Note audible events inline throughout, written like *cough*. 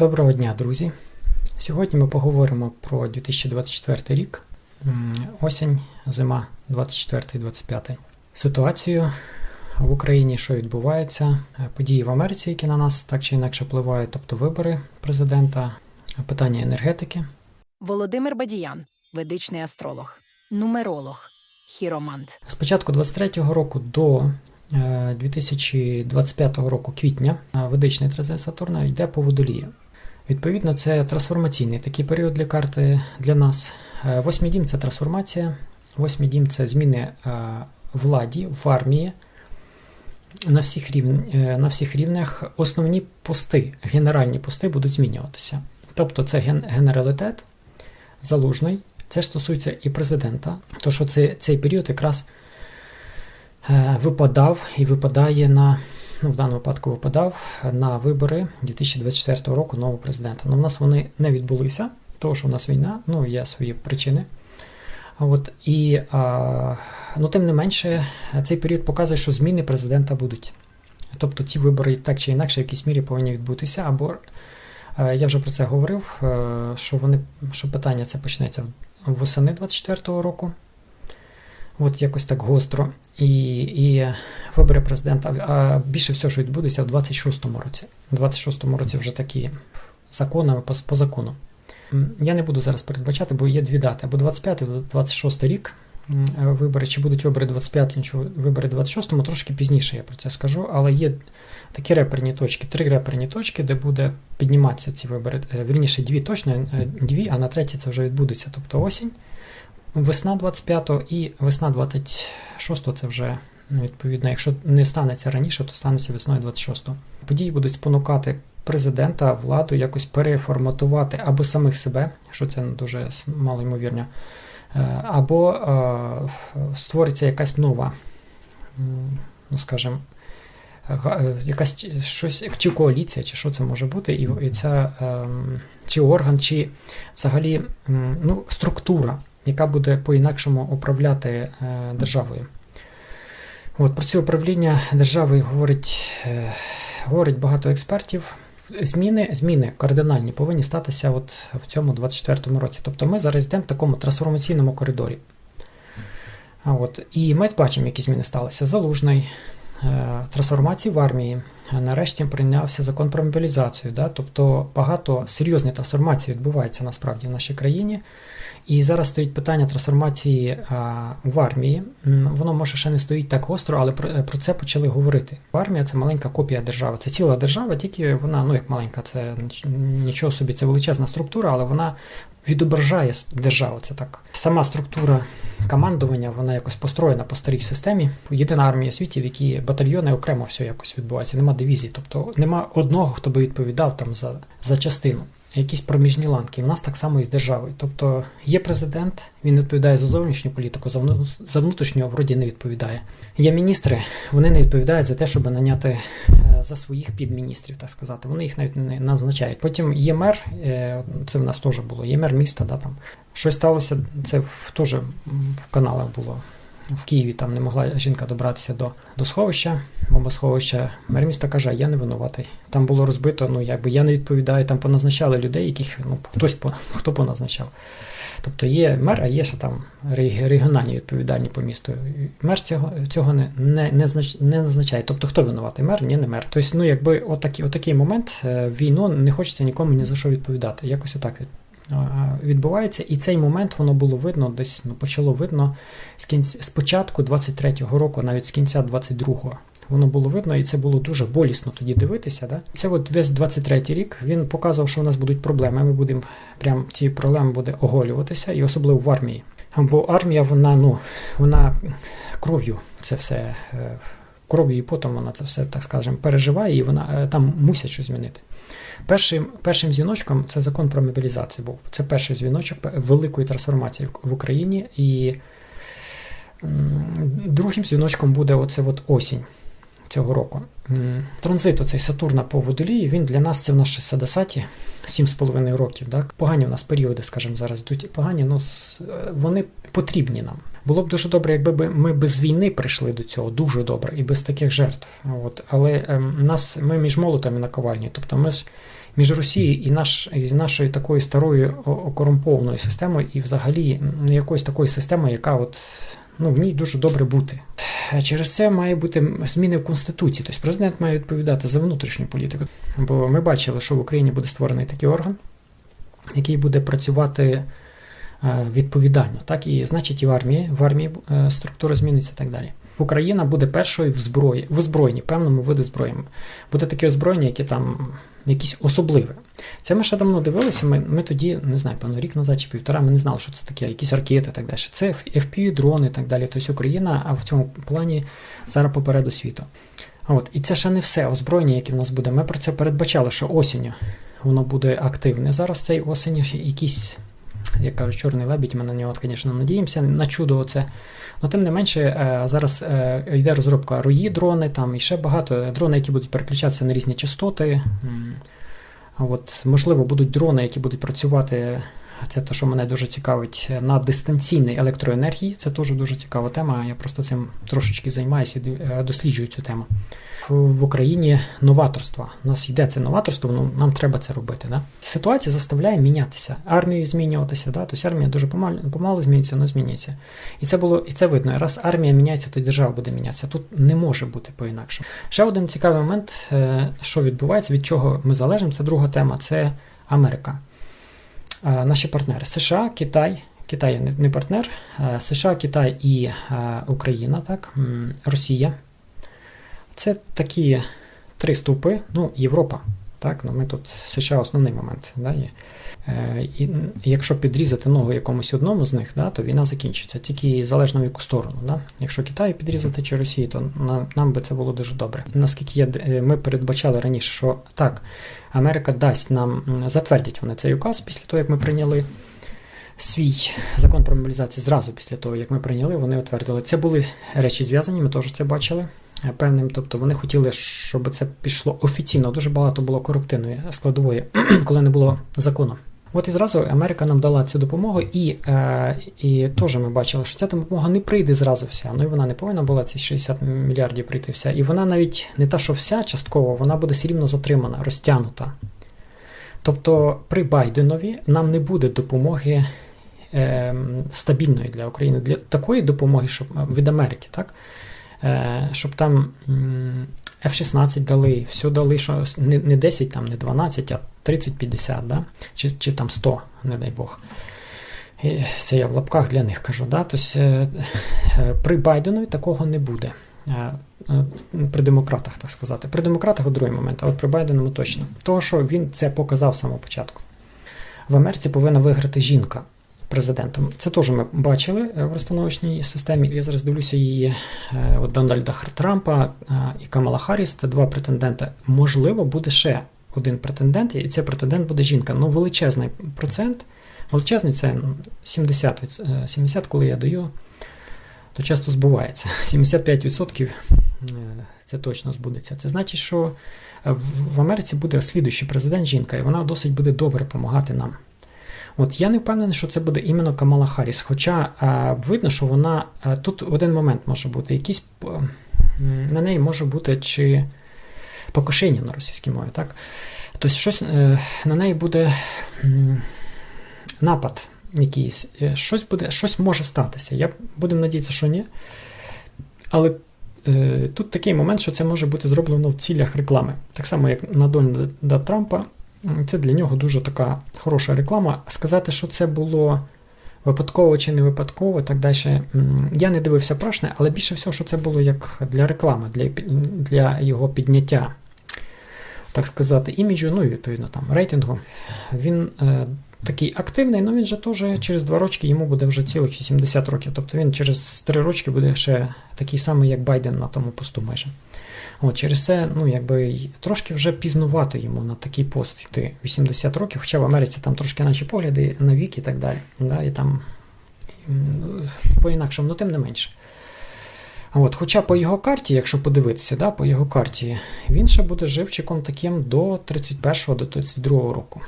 Доброго дня, друзі! Сьогодні ми поговоримо про 2024 рік, осінь, зима 24-25. Ситуацію в Україні, що відбувається, е, події в Америці, які на нас так чи інакше впливають, тобто вибори президента, питання енергетики. Володимир Бадіян, ведичний астролог, нумеролог, хіромант. З початку 23-го року до е, 2025 року квітня е, ведичний транзит Сатурна йде по водолію. Відповідно, це трансформаційний такий період для карти для нас. Е, Восьмий дім це трансформація, восьмий дім це зміни е, владі в армії на всіх, рівн, е, на всіх рівнях. Основні пости, генеральні пости будуть змінюватися. Тобто це ген, генералітет, залужний. Це стосується і президента, то що це, цей період якраз випадав і випадає на, в даному випадку випадав на вибори 2024 року нового президента. Ну, в нас вони не відбулися, тому що в нас війна, ну, є свої причини. От, і, а, ну, тим не менше, цей період показує, що зміни президента будуть. Тобто ці вибори так чи інакше в якійсь мірі повинні відбутися, або е, я вже про це говорив, е, що вони, що питання це почнеться восени 24-го року. От якось так гостро. І, і вибори президента. А більше всього, що відбудеться в 26-му році. В 26-му році вже такі законами по, по закону. Я не буду зараз передбачати, бо є дві дати: або 25 або 26 рік е, вибори, чи будуть вибори 25 чи вибори 26-му, трошки пізніше я про це скажу. Але є такі реперні точки, три реперні точки, де буде підніматися ці вибори. Е, Вірніше, дві точно, е, дві, а на третій це вже відбудеться. Тобто осінь, весна 25-го і весна 26-го це вже. ну, Відповідно, якщо не станеться раніше, то станеться весною 26-го. Події будуть спонукати президента, владу якось переформатувати або самих себе, що це дуже мало ймовірно, е, або е, створиться якась нова, ну скажімо, е, якась щось, чи коаліція, чи що це може бути, і, і ця ем, чи орган, чи взагалі ну, структура, яка буде по-інакшому управляти е, державою. От, про це управління державою говорить, е, говорить багато експертів. Зміни, зміни кардинальні повинні статися от в цьому 24-му році. Тобто ми зараз йдемо в такому трансформаційному коридорі. От, і ми бачимо, які зміни сталися. Залужний, е, трансформації в армії. Нарешті прийнявся закон про мобілізацію. Да? Тобто багато серйозних трансформацій відбувається насправді в нашій країні. І зараз стоїть питання трансформації а, в армії. Воно може ще не стоїть так гостро, але про, е, про це почали говорити. Армія це маленька копія держави. Це ціла держава, тільки вона, ну як маленька, це нічого собі, це величезна структура, але вона відображає державу. Це так. Сама структура командування, вона якось построєна по старій системі. Єдина армія в світі, в якій батальйони окремо все якось відбувається. Нема дивізій, тобто нема одного, хто би відповідав там за, за частину якісь проміжні ланки. У нас так само і з державою. Тобто є президент, він відповідає за зовнішню політику, за внутрішню вроді не відповідає. Є міністри, вони не відповідають за те, щоб наняти е, за своїх підміністрів, так сказати. Вони їх навіть не назначають. Потім є мер, е, це в нас теж було, є мер міста, да, там. Щось сталося, це в, теж в каналах було. В Києві там не могла жінка добратися до, до сховища, бомбосховища. Мер міста каже, я не винуватий. Там було розбито, ну якби я не відповідаю, там поназначали людей, яких ну, хтось по, хто поназначав. Тобто є мер, а є ще там регіональні відповідальні по місту. Мер цього, цього не, не, не, знач, не назначає. Тобто хто винуватий? Мер, ні, не мер. Тобто, ну якби отакий, отакий момент е, війну не хочеться нікому ні за що відповідати. Якось отак відбувається. І цей момент воно було видно, десь ну, почало видно з кінця з початку 23-го року, навіть з кінця 22-го. Воно було видно, і це було дуже болісно тоді дивитися. Да? Це от весь 23-й рік він показав, що в нас будуть проблеми. Ми будемо прям ці проблеми буде оголюватися, і особливо в армії. Бо армія, вона ну вона кров'ю це все е, кров'ю і потом вона це все, так скажемо, переживає, і вона е, там мусять щось змінити. Першим, першим дзвіночком це закон про мобілізацію був. Це перший дзвіночок великої трансформації в Україні. І другим дзвіночком буде оце от осінь цього року. Транзит оцей Сатурна по водолії, він для нас це в наші Садасаті 7,5 років. Так? Погані в нас періоди, скажімо, зараз йдуть погані, ну с- е, вони потрібні нам. Було б дуже добре, якби би ми без війни прийшли до цього, дуже добре, і без таких жертв. От. Але ем, нас, ми між молотом і наковальнею. Тобто ми ж між Росією і наш, і нашою такою старою окорумпованою системою, і взагалі якоюсь такою системою, яка от ну, в ній дуже добре бути. Через це має бути зміни в Конституції. Тобто президент має відповідати за внутрішню політику. Бо ми бачили, що в Україні буде створений такий орган, який буде працювати е, відповідально. Так, І значить, і в армії, в армії е, структура зміниться і так далі. Україна буде першою в зброї, в озброєнні, певному виду зброї. Буде таке озброєння, яке там якісь особливе. Це ми ще давно дивилися. Ми ми тоді, не знаю, певно, рік назад чи півтора, ми не знали, що це таке, якісь ракети так далі. Це fpv дрони і так далі. Тобто Україна, а в цьому плані зараз попереду світу. От, І це ще не все озброєння, яке в нас буде. Ми про це передбачали, що осінню воно буде активне. Зараз цей осінь якісь, як кажуть, чорний лебідь, ми на нього, звісно, надіємося, на чудо оце. Ну, тим не менше, е, зараз е, йде розробка руї дрони, там і ще багато дрони, які будуть переключатися на різні частоти. От, Можливо, будуть дрони, які будуть працювати. Це те, що мене дуже цікавить на дистанційній електроенергії. Це теж дуже цікава тема. Я просто цим трошечки займаюся і е, досліджую цю тему в Україні новаторства. У нас йде це новаторство, ну нам треба це робити. Да? Ситуація заставляє мінятися, армію змінюватися. Да? Тобто армія дуже помалу, помалу змінюється, але змінюється. І це було і це видно. Раз армія міняється, то й держава буде мінятися. Тут не може бути по-інакшому. Ще один цікавий момент, е, що відбувається, від чого ми залежимо. Це друга тема це Америка. Наші партнери США, Китай. Китай не партнер, США, Китай і Україна, так, Росія. Це такі три стовпи, ну, Європа. Так, ну Ми тут США основний момент. Да, є. Е, і Якщо підрізати ногу якомусь одному з них, да, то війна закінчиться. Тільки залежно в яку сторону. Да? Якщо Китай підрізати чи Росії, то нам, нам би це було дуже добре. Наскільки я, е, ми передбачали раніше, що так, Америка дасть нам, затвердять вони цей указ після того, як ми прийняли. Свій закон про мобілізацію зразу після того, як ми прийняли, вони утвердили. Це були речі зв'язані, ми теж це бачили певним. Тобто вони хотіли, щоб це пішло офіційно. Дуже багато було корупційної складової, *clears throat* коли не було закону. От і зразу Америка нам дала цю допомогу, і е, і теж ми бачили, що ця допомога не прийде зразу вся. Ну і вона не повинна була ці 60 мільярдів прийти вся. І вона навіть не та, що вся частково, вона буде все рівно затримана, розтягнута. Тобто при Байденові нам не буде допомоги е, стабільної для України, для такої допомоги, щоб від Америки, так? Е, щоб там F-16 дали, все дали, що не 10, там, не 12, а 30-50, да? чи чи там 100, не дай Бог. І Це я в лапках для них кажу. Да? Тобто, При Байденові такого не буде. При демократах, так сказати. При демократах у другий момент, а от при Байдену точно. Того, що він це показав з самого початку. В Америці повинна виграти жінка президентом. Це теж ми бачили е, в розстановочній системі. Я зараз дивлюся її е, от Дональда Трампа е, і Камала Харріс, це два претенденти. Можливо, буде ще один претендент, і цей претендент буде жінка. Ну, величезний процент. Величезний це 70, 70 коли я даю, то часто збувається. *laughs* 75% це точно збудеться. Це значить, що в Америці буде слідуючий президент жінка, і вона досить буде добре допомагати нам. От я не впевнений, що це буде іменно Камала Харріс. Хоча а, видно, що вона а, тут один момент може бути, якийсь на неї може бути чи покушення на російській мові, так? Тобто щось е, на неї буде напад якийсь, е, щось буде, щось може статися. Я будемо надіятися, що ні. Але е, тут такий момент, що це може бути зроблено в цілях реклами. Так само, як на Дональда Трампа це для нього дуже така хороша реклама. Сказати, що це було випадково чи не випадково, так далі. Я не дивився прашне, але більше всього, що це було як для реклами, для для його підняття, так сказати, іміджу, ну і відповідно там рейтингу. Він е, такий активний, але він же теж через два роки йому буде вже цілих 80 років. Тобто він через 3 роки буде ще такий самий, як Байден на тому посту майже. От, Через це ну, якби, трошки вже пізнувато йому на такий пост йти 80 років, хоча в Америці там трошки наші погляди на вік і так далі. Да, і там По-інакшому, ну тим не менше. От, Хоча по його карті, якщо подивитися, да, по його карті, він ще буде живчиком таким до 31 до 32 року.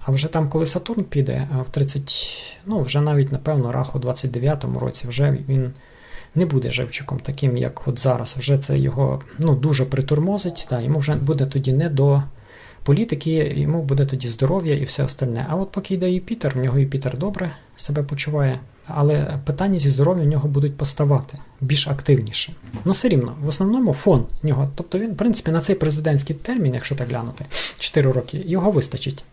А вже там, коли Сатурн піде, в 30, ну вже навіть, напевно, раху 29-му році, вже він не буде живчиком таким, як от зараз. Вже це його ну, дуже притурмозить. Да, Йому вже буде тоді не до політики, йому буде тоді здоров'я і все остальне. А от поки йде Юпітер, в нього Юпітер добре себе почуває, але питання зі здоров'ям в нього будуть поставати більш активніше. Ну, все рівно, в основному фон в нього. Тобто він, в принципі, на цей президентський термін, якщо так глянути, 4 роки, його вистачить.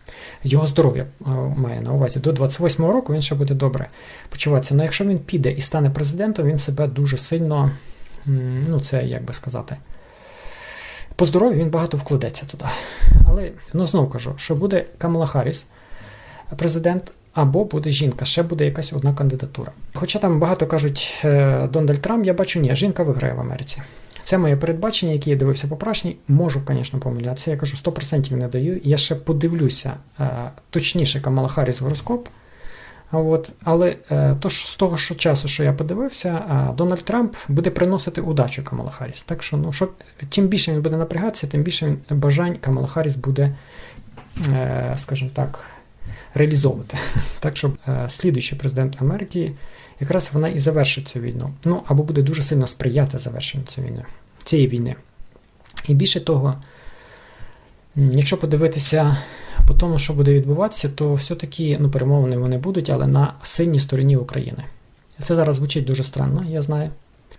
Його здоров'я е, має на увазі. До 28-го року він ще буде добре почуватися. Але якщо він піде і стане президентом, він себе дуже сильно, ну це як би сказати. По здоров'ю він багато вкладеться туди. Але ну знову кажу, що буде Камала Харріс, президент, або буде жінка, ще буде якась одна кандидатура. Хоча там багато кажуть е, Дональд Трамп, я бачу, ні, жінка виграє в Америці. Це моє передбачення, яке я дивився попередній. Можу, звісно, помилятися. Я кажу, 100% не даю. Я ще подивлюся е, точніше Камала Харріс гороскоп. От, Але е, то, з того що часу, що я подивився, Дональд Трамп буде приносити удачу Камала Харріс. Так що, ну, що, чим більше він буде напрягатися, тим більше бажань Камала Харріс буде, скажімо так, реалізовувати. *laughs* Так що е, слідуючий президент Америки якраз вона і завершить цю війну. Ну або буде дуже сильно сприяти завершенню цієї війни. цієї війни. І більше того, якщо подивитися по тому, що буде відбуватися, то все-таки ну, перемовини вони будуть, але на сильній стороні України. Це зараз звучить дуже странно, я знаю.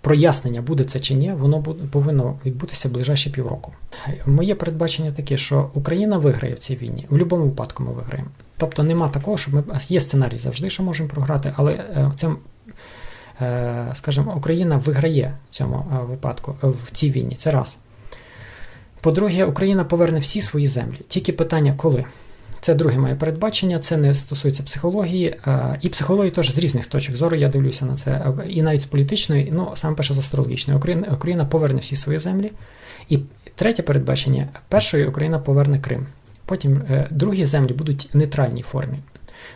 Прояснення, буде це чи ні, воно повинно відбутися ближайші півроку. Моє передбачення таке, що Україна виграє в цій війні. В будь-якому випадку ми виграємо. Тобто нема такого, що ми є сценарій завжди, що можемо програти, але е, це, е, скажімо, Україна виграє в цьому е, випадку в цій війні. Це раз. По-друге, Україна поверне всі свої землі. Тільки питання, коли. Це друге моє передбачення, це не стосується психології, і психології теж з різних точок зору я дивлюся на це, і навіть з політичної, ну саме перше з астрологічної. Україна, Україна поверне всі свої землі. І третє передбачення: першої Україна поверне Крим. Потім е, другі землі будуть в нейтральній формі.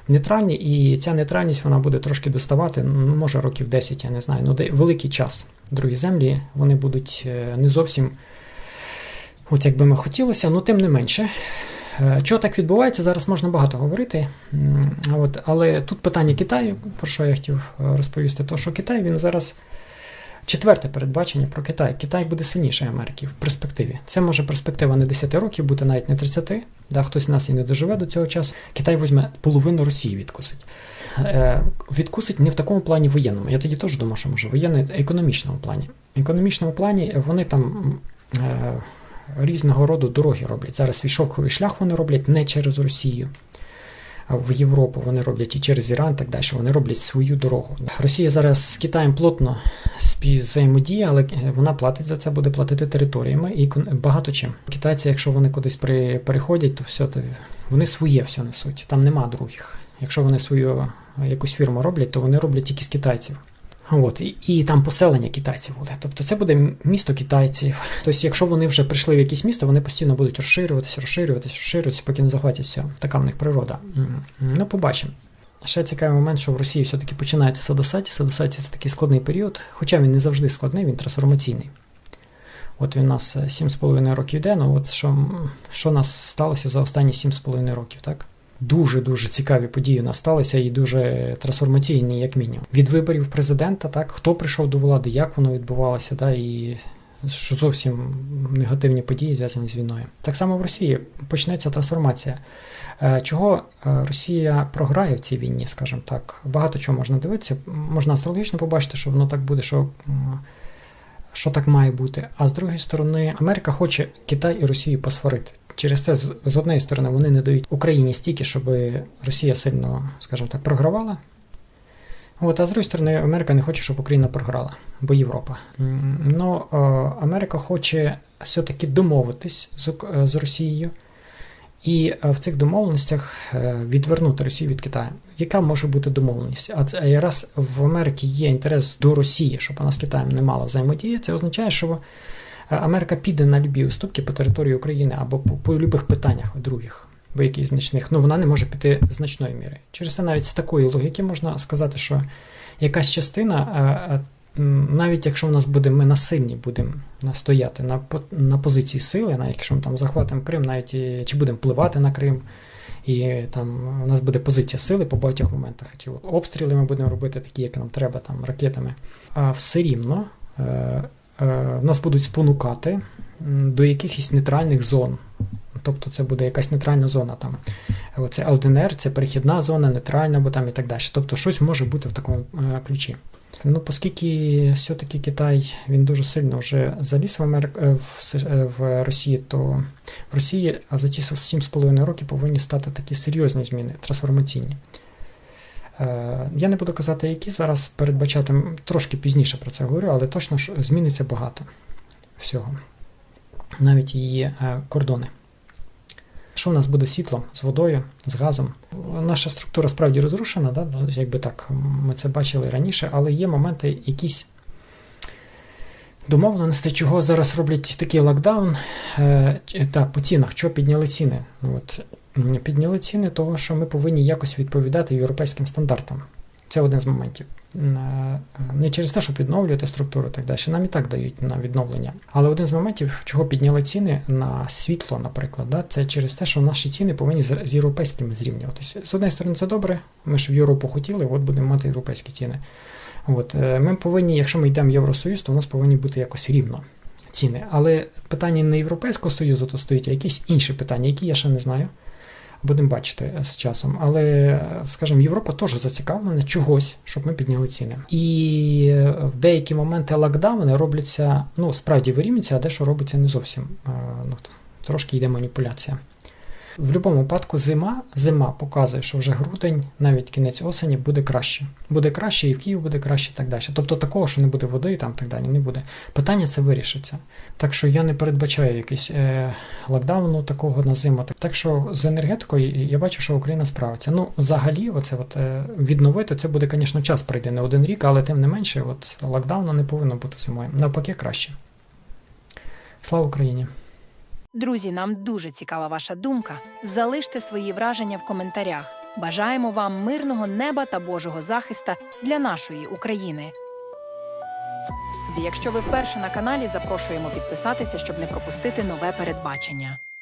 В нейтральній, і ця нейтральність вона буде трошки доставати, ну, може років 10, я не знаю, ну великий час. Другі землі вони будуть е, не зовсім, от як би ми хотілося, ну тим не менше. Е, чого так відбувається, зараз можна багато говорити. От, Але тут питання Китаю, про що я хотів розповісти, то що Китай він зараз Четверте передбачення про Китай. Китай буде сильніший Америки в перспективі. Це може перспектива не 10 років, бути навіть не 30, да, хтось нас і не доживе до цього часу. Китай візьме половину Росії відкусить. Е, Відкусить не в такому плані воєнному. Я тоді теж думав, що може воєнний економічному плані. В економічному плані вони там е, різного роду дороги роблять. Зараз свій шовковий шлях вони роблять не через Росію в Європу, вони роблять і через Іран, так далі. Вони роблять свою дорогу. Росія зараз з Китаєм плотно взаємодіє, але вона платить за це, буде платити територіями і багато чим. Китайці, якщо вони кудись при, переходять, то все то вони своє все несуть. Там нема других. Якщо вони свою якусь фірму роблять, то вони роблять тільки з китайців. От, І і там поселення китайців буде. Тобто це буде місто китайців. Тобто, якщо вони вже прийшли в якесь місто, вони постійно будуть розширюватися, розширюватися, розширюватися, поки не захватять все. Така в них природа. Ну, побачимо. Ще цікавий момент, що в Росії все-таки починається Садосаті. Садосаті це такий складний період, хоча він не завжди складний, він трансформаційний. От він у нас 7,5 років йде, ну от що що нас сталося за останні 7,5 років, так? Дуже-дуже цікаві події насталися і дуже трансформаційні, як мінімум. Від виборів президента, так, хто прийшов до влади, як воно відбувалося, да, і що зовсім негативні події зв'язані з війною. Так само в Росії почнеться трансформація. Е, чого е, Росія програє в цій війні, скажімо так, багато чого можна дивитися. Можна астрологічно побачити, що воно так буде, що що так має бути. А з другої сторони, Америка хоче Китай і Росію посварити. Через це з однієї сторони вони не дають Україні стільки, щоб Росія сильно, скажімо так, програвала. От, А з іншої сторони, Америка не хоче, щоб Україна програла, бо Європа. Ну, Америка хоче все-таки домовитись з, з Росією і в цих домовленостях е, відвернути Росію від Китаю. Яка може бути домовленість? А це раз в Америці є інтерес до Росії, щоб вона з Китаєм не мала взаємодії, це означає, що Америка піде на любі уступки по території України або по, по любих питаннях других, бо яких значних, ну вона не може піти значної міри. Через це навіть з такої логіки можна сказати, що якась частина, навіть якщо в нас буде, ми насильні будемо стояти на на позиції сили, навіть якщо ми там захватимо Крим, навіть чи будемо впливати на Крим. І там у нас буде позиція сили по багатьох моментах. Чи обстріли ми будемо робити такі, як нам треба, там ракетами. А все рівно е, Е, нас будуть спонукати до якихось нейтральних зон. Тобто це буде якась нейтральна зона там. Оце ЛДНР, це перехідна зона, нейтральна або там і так далі. Тобто щось може бути в такому е, ключі. Ну, оскільки все-таки Китай він дуже сильно вже заліз в, Америк... е, в, е, в Росії, то в Росії за ці 7,5 роки повинні стати такі серйозні зміни, трансформаційні. Е, Я не буду казати, які зараз передбачати трошки пізніше про це говорю, але точно ж зміниться багато всього. Навіть її е, кордони. Що в нас буде світлом, з водою, з газом? Наша структура справді розрушена, да? ну, якби так, ми це бачили раніше, але є моменти, якісь домовленості, чого зараз роблять такий локдаун. Е, та, по цінах, що підняли ціни? Ну, от, підняли ціни того, що ми повинні якось відповідати європейським стандартам. Це один з моментів. Е, Не через те, щоб відновлювати структуру так далі. Нам і так дають на відновлення. Але один з моментів, чого підняли ціни на світло, наприклад, да, це через те, що наші ціни повинні з, європейськими зрівнюватися. З однієї сторони, це добре. Ми ж в Європу хотіли, от будемо мати європейські ціни. От, е, ми повинні, якщо ми йдемо в Євросоюз, то у нас повинні бути якось рівно ціни. Але питання не Європейського Союзу тут стоїть, а якісь інші питання, які я ще не знаю. Будемо бачити е, з часом. Але, е, скажімо, Європа теж зацікавлена чогось, щоб ми підняли ціни. І е, в деякі моменти локдауни робляться, ну, справді вирівнюються, а дещо робиться не зовсім. Ну, трошки йде маніпуляція. В будь-якому випадку зима, зима показує, що вже грудень, навіть кінець осені буде краще. Буде краще, і в Київ буде краще, і так далі. Тобто такого, що не буде води і там так далі, не буде. Питання це вирішиться. Так що я не передбачаю якийсь е, локдауну такого на зиму. Так- що з енергетикою я бачу, що Україна справиться. Ну, взагалі, оце от, е, відновити це буде, звісно, час пройде не один рік, але тим не менше, от локдауну не повинно бути зимою. Навпаки, краще. Слава Україні! Друзі, нам дуже цікава ваша думка. Залиште свої враження в коментарях. Бажаємо вам мирного неба та Божого захиста для нашої України. Якщо ви вперше на каналі, запрошуємо підписатися, щоб не пропустити нове передбачення.